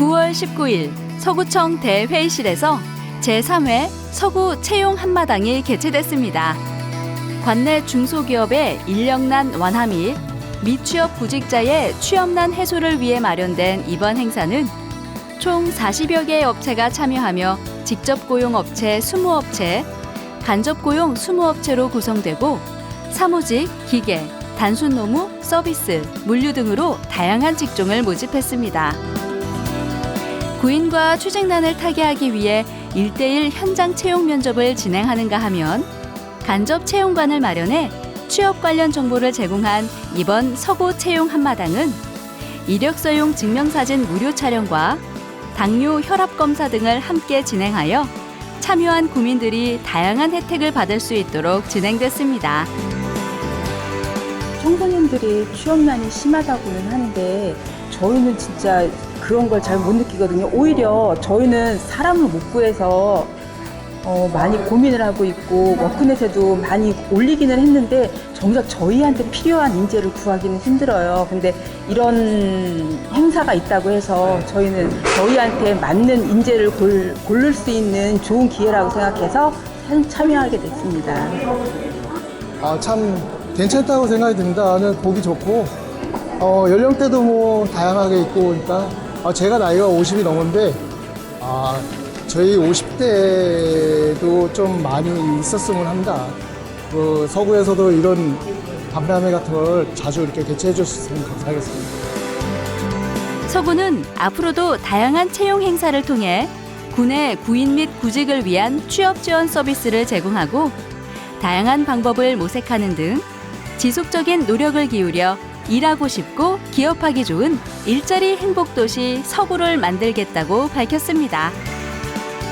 9월 19일 서구청 대회의실에서 제3회 서구 채용 한마당이 개최됐습니다. 관내 중소기업의 인력난 완화 및 미취업 구직자의 취업난 해소를 위해 마련된 이번 행사는 총 40여 개의 업체가 참여하며 직접 고용 업체 20업체, 간접 고용 20업체로 구성되고 사무직, 기계, 단순 노무, 서비스, 물류 등으로 다양한 직종을 모집했습니다. 구인과 취직난을 타개하기 위해 1대1 현장 채용 면접을 진행하는가 하면 간접 채용관을 마련해 취업 관련 정보를 제공한 이번 서구 채용 한마당은 이력서용 증명사진 무료 촬영과 당뇨 혈압 검사 등을 함께 진행하여 참여한 구민들이 다양한 혜택을 받을 수 있도록 진행됐습니다. 청소년들이 취업난이 심하다고는 하는데 저희는 진짜 그런 걸 잘 못 느끼거든요. 오히려 저희는 사람을 못 구해서 어, 많이 고민을 하고 있고 워크넷에도 많이 올리기는 했는데 정작 저희한테 필요한 인재를 구하기는 힘들어요. 근데 이런 행사가 있다고 해서 저희는 저희한테 맞는 인재를 골, 고를 수 있는 좋은 기회라고 생각해서 참- 참여하게 됐습니다. 아, 참 괜찮다고 생각이 듭니다. 나는 보기 좋고 어, 연령대도 뭐 다양하게 있고 그러니까 아, 제가 나이가 50이 넘었는데 아, 저희 50대도 좀 많이 있었으면 합니다. 그 서구에서도 이런 박람회 같은 걸 자주 이렇게 개최해 주셨으면 감사하겠습니다. 서구는 앞으로도 다양한 채용 행사를 통해 군의 구인 및 구직을 위한 취업 지원 서비스를 제공하고 다양한 방법을 모색하는 등 지속적인 노력을 기울여 일하고 싶고 기업하기 좋은 일자리 행복 도시 서구를 만들겠다고 밝혔습니다.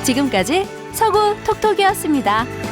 지금까지 서구 톡톡이었습니다.